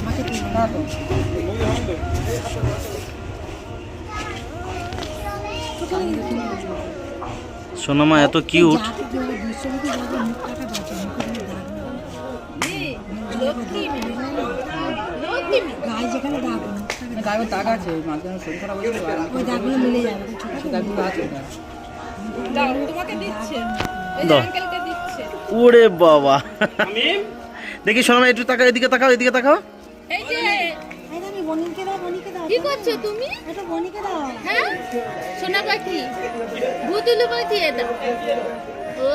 আমাকে সোনামা এত কিউট গায়ে যেখানে দাগ মুখটাকে দাগ দাগ আছে মাঝখানে শরীর খারাপ হয়েছিল ওই দাগগুলো মিলে যাবে তো ছোট সে দাগগুলো আছে তোমাকে দিচ্ছে। ওই যে দাও। আঙ্কেলকে দিচ্ছে। ওরে বাবা। দেখি সোনামা একটু তাকাও এদিকে তাকাও এদিকে তাকাও। কি করছ তুমি? এটা বনিকে দাও। হ্যাঁ? সোনা পাখি। ভুতুলু পাখি এটা। ও।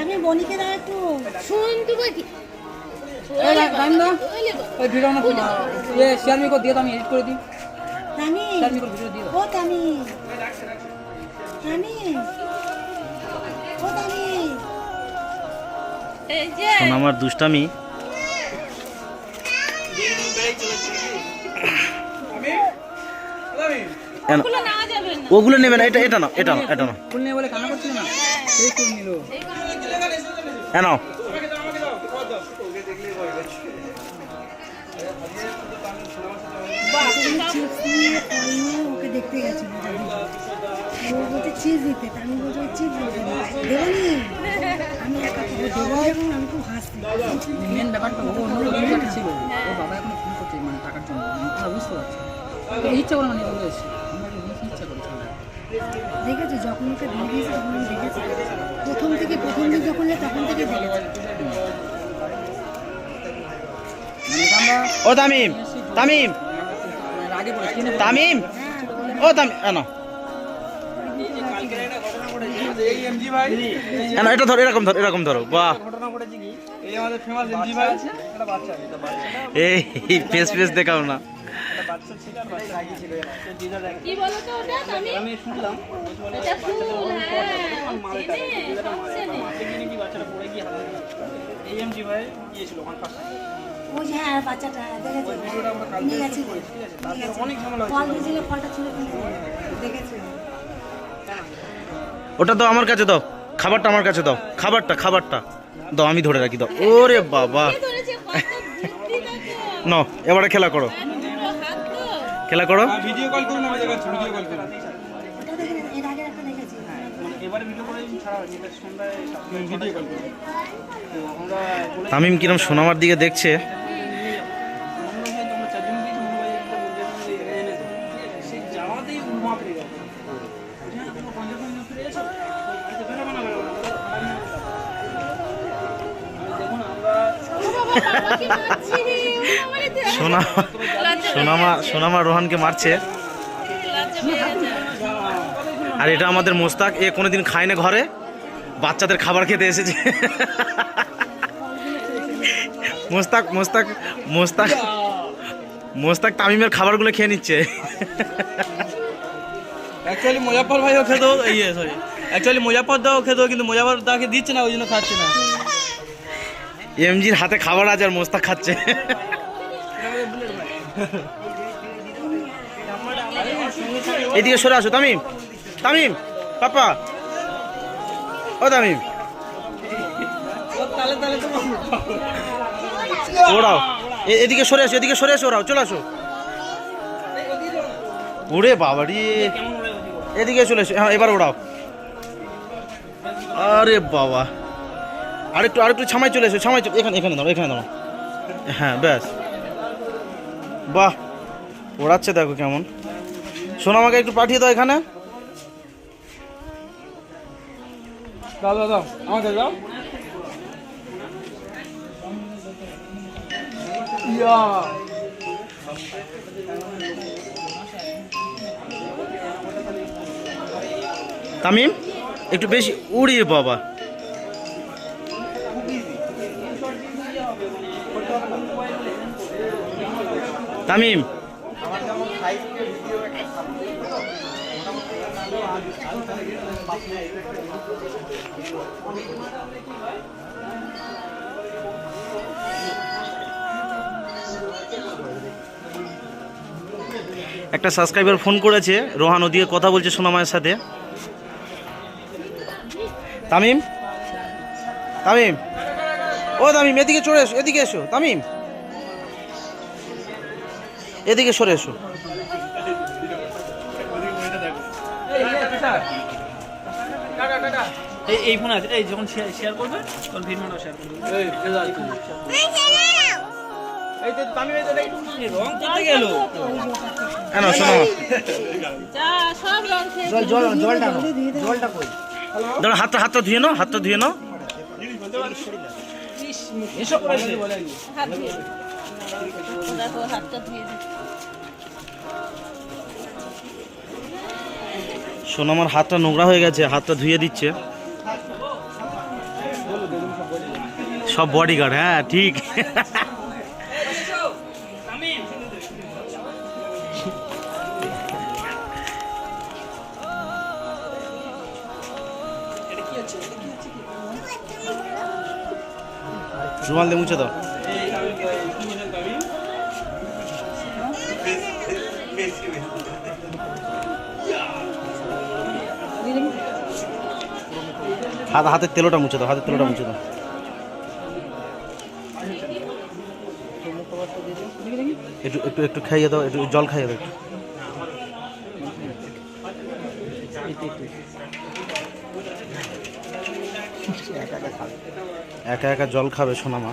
আমি বনিকে দাও একটু। সন্তু পাখি। ওই ভিডিও না দিয়ে আমি এডিট করে দিই। ভিডিও দিয়ে দাও। ও তানি। এই যে। সোনামার দুষ্টামি। ওগুলো নেবে না এটা এটা না এটা না এটা না ফুল বলে কান্না করছিল না? সেই ফুল নিল। এনো চিপস নিয়ে ফল নিয়ে ওকে দেখতে গেছিল ও বলছে চিপস দিতে। আমি বলছি চিপস দিতে দেবনি আমি একা খাব দেবো এবং আমি খুব হাসছি। মেন ব্যাপারটা ও অন্য ছিল। ও বাবা এখন ফোন করছে মানে টাকার জন্য। আমি বুঝতে পারছি ইচ্ছা করে মানে বলে এসেছি। দেখেছি যখন ওকে দিয়ে দিয়েছি তখন আমি দেখেছি। প্রথম থেকে প্রথম দিন যখন যায় তখন থেকে দেখেছি। ও তামিম তামিম। তামিম। ও তামিম এনো। এনো এটা ধরো এরকম ধরো এরকম ধরো। বাহ। ঘটনা ঘটেছে কি এই ফেস ফেস দেখাও না। বাচ্চা ছিল আর বাচ্চা ছিল তো দিদা দেখ। কি বলো তো ওটা তুমি আমি শুনলাম। এটা ফুল হ্যাঁ চেনে সব কিনে কি বাচ্চাটা পড়ে গিয়ে হাতে এই এমজি ভাই গিয়েছিল ওখানে ফার্স্ট ওই হ্যাঁ বাচ্চাটা দেখেছি। ভিডিওটা আমরা কালকে নিয়ে গেছি। ঠিক আছে তারপরে অনেক ঝামেলা ফল দিয়েছিল ফলটা ছিল দেখেছি। ওটা দাও আমার কাছে দাও। খাবারটা আমার কাছে দাও। খাবারটা খাবারটা। দাও আমি ধরে রাখি দাও। ওরে বাবা। ন এবারে খেলা করো। তো খেলা করো। ভিডিও কল করুন ভিডিও কল করুন। তামিম কিরম সোনামার দিকে দেখছে? হয় হয় হ্যাঁ সোনা সোনামা সোনামা রোহানকে মারছে। আর এটা আমাদের মোস্তাক এ কোনোদিন খায় না ঘরে। বাচ্চাদের খাবার খেতে এসেছে। মোস্তাক মোস্তাক মোস্তাক মোস্তাক তামিমের খাবারগুলো খেয়ে নিচ্ছে। অ্যাকচুয়ালি মুজাফর ভাইও খেত ইয়ে সরি অ্যাকচুয়ালি মুজাফর দাও খেত কিন্তু মুজাফর দাকে দিচ্ছে না ওই জন্য খাচ্ছে না। এমজির হাতে খাবার আছে আর মোস্তাক খাচ্ছে। এদিকে সরে আসো, তামিম। তামিম, পাপা। ও তামিম। ওড়াও। এদিকে সরে আসো, এদিকে সরে আসো ওরাও চলে আসো। ওরে বাবা রে এদিকে চলে এসো হ্যাঁ এবার ওড়াও। আরে বাবা। আরেকটু আরেকটু ছামাই চলে এসো, ছামাই এখানে এখানে দাও এখানে দাও হ্যাঁ ব্যাস। বাহ ওড়াচ্ছে দেখো কেমন। শোনো আমাকে একটু পাঠিয়ে দাও এখানে। দাও দাও দাও আমাকে দাও। ইয়া। তামিম একটু বেশি উড়িয়ে বাবা। তামিম। একটা সাবস্ক্রাইবার ফোন করেছে, রোহান ওদিকে কথা বলছে সোনামায়ের সাথে। তামিম? তামিম? ও তামিম, এদিকে চলে এসো, এদিকে এসো, তামিম। এদিকে সরে এসো। এই এই ফোন আছে। এই যখন শেয়ার করবে তখন ভিডিওটা শেয়ার করবে। এই তো। আমি এই তো একটু রং করতে গেল? কেন শোনো। সব রং জল জল জলটা নাও। দিয়ে জলটা কই? দাঁড়া হাতটা হাতটা ধুয়ে নাও হাতটা ধুয়ে নাও। এসব হাতটা ধুয়ে শোনো, আমার হাতটা নোংরা হয়ে গেছে, হাতটা ধুয়ে দিচ্ছে। সব বডিগার্ড হ্যাঁ ঠিক। রুমাল দিয়ে মুছে দাও। হাত হাতের তেলোটা মুছে দাও, হাতের তেলোটা মুছে দাও। একটু একটু একটু খাইয়ে দাও, একটু জল খাইয়ে দাও। একা একা জল খাবে সোনা মা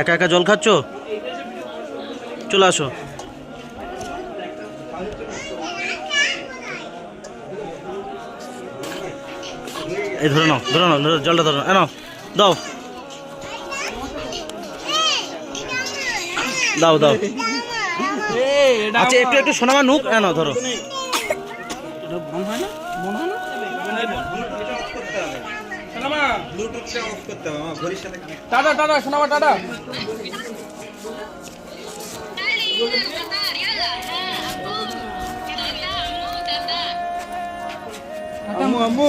একা একা জল খাচ্ছ? চলে আসো। এই ধরে নাও ধরে নাও জলটা ধরে নাও। দাও। দাও দাও। আচ্ছা একটু একটু সোনামা নুক। এ নাও ধরো। না না শোনামা টাটা টাটা শোনামা টাটা আম্মু আম্মু।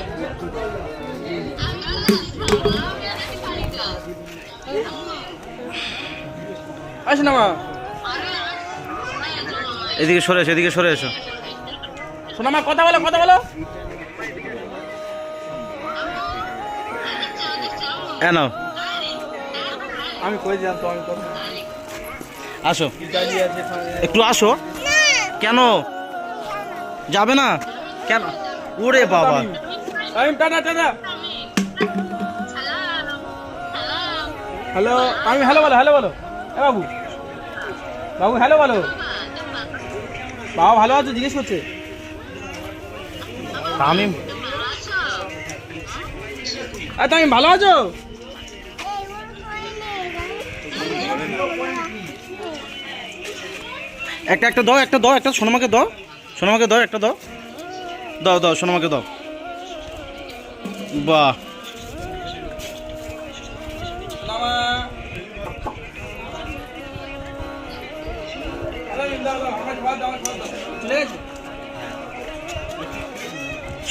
আসো না মা এদিকে সরে এসো এদিকে সরে এসো। শোনা মা কথা বলো কথা বলো। নাও। আমি কই জানতো আমি কথা আসো। একটু আসো। কেন? যাবে না? কেন? ওরে বাবা। আমি টাটা হ্যালো, আমি হ্যালো বলো হ্যালো বলো। এ বাবু বাবু, হ্যালো বলো। বাবা ভালো আছো? জিজ্ঞেস করছে। তামিম আরে তুমি ভালো আছো? একটা একটা দাও একটা দাও, একটা সোনামাকে দাও। সোনামাকে দাও, একটা দাও। দাও দাও, সোনামাকে দাও। বাহ।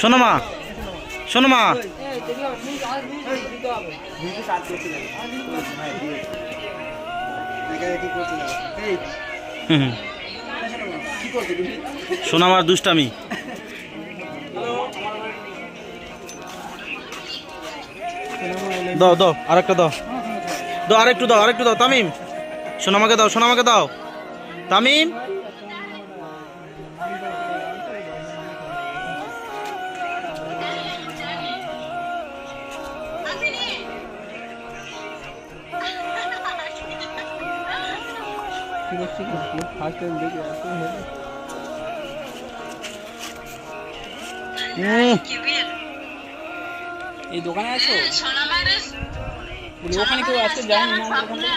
সোনামা সোনামা হুম হুম। সোনামার দুষ্টামি। দাও দাও, আরেকটা দাও। দাও, আরেকটু দাও আরেকটু দাও। তামিম সোনামাকে দাও সোনামাকে দাও। তামিম ফার্স্ট টাইম দেখে উম, এই দোকানে আছো বলি ওখানে কেউ আছে যায়নি না আমাদের ওখানে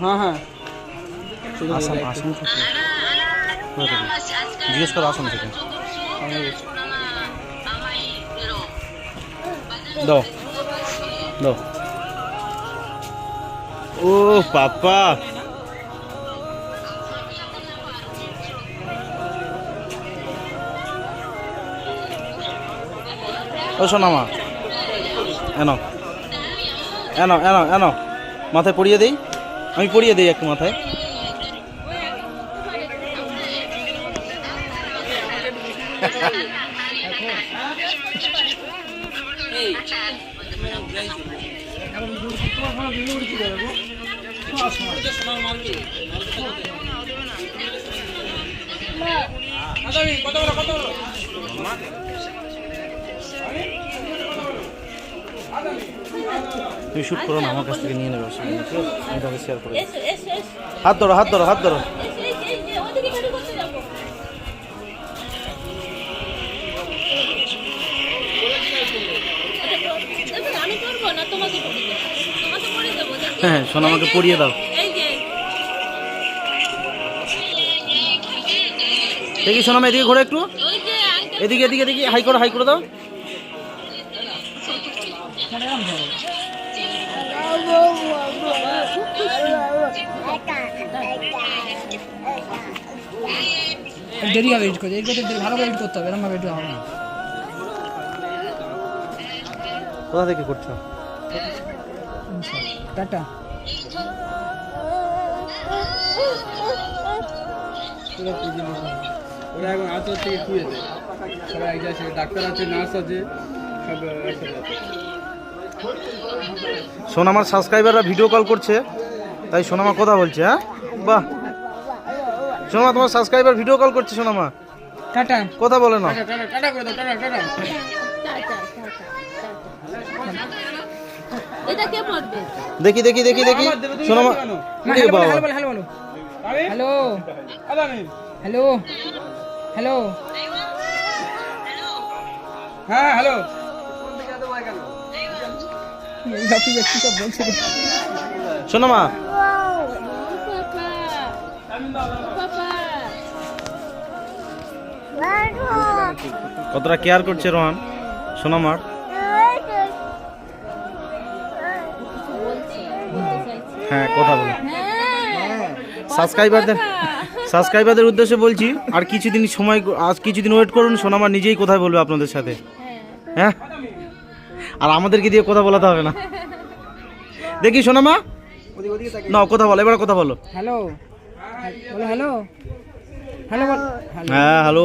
হ্যাঁ হ্যাঁ আসাম আসাম থেকে জিজ্ঞেস করো আসাম থেকে দাও। দাও। ও পাপা। ও সোনামা এনো এনো এনো এনো মাথায় পরিয়ে দেই? আমি পরিয়ে দিই একটু মাথায়। কত বড় কত বড় তুমি শ্যুট করো না আমার কাছ থেকে নিয়ে নেবে? আমি তোমাকে শেয়ার করে হাত ধরো হাত ধরো হাত ধরো। হ্যাঁ শোনো আমাকে পরিয়ে দাও। দেখি শোনো এদিকে ঘোরো একটু। এদিকে এদিকে এদিকে হাই করো হাই করে দাও। দেরি হবে এডিট করতে এডিট করতে দেরি- ভালো করে এডিট করতে হবে এরকম ভাবে এডিট হবে না। কোথা থেকে করছ? টাটা। ওরা এখন আচর থেকে শুয়ে দেয়। সবাই এক জায়গায় ডাক্তার আছে নার্স আছে সব একসাথে সোনামার সাবস্ক্রাইবাররা ভিডিও কল করছে তাই সোনামা কথা বলছে হ্যাঁ? বাহ। সোনামা তোমার সাবস্ক্রাইবার ভিডিও কল করছে সোনামা? টাটা। কথা বলে না টাটা টাটা টাটা করে দাও tata tata. Tata, tata, tata. এটা কে পড়বে দেখি দেখি দেখি দেখি? মা, হ্যালো বাবা। Hello hello hello hello hello হ্যাঁ হ্যালো। পাপা পাপা কতটা কেয়ার করছে রোহান? সোনামার হ্যাঁ কথা বলো। হ্যাঁ। সাবস্ক্রাইবারদের সাবস্ক্রাইবারদের উদ্দেশ্যে বলছি আর কিছুদিন সময় আজ কিছুদিন ওয়েট করুন সোনামা নিজেই কোথায় বলবে আপনাদের সাথে। হ্যাঁ? আর আমাদেরকে দিয়ে কথা বলাতে হবে না। দেখি সোনামা। না কথা বলো এবার কথা বলো। হ্যালো। হ্যালো। হ্যালো হ্যালো হ্যাঁ হ্যালো।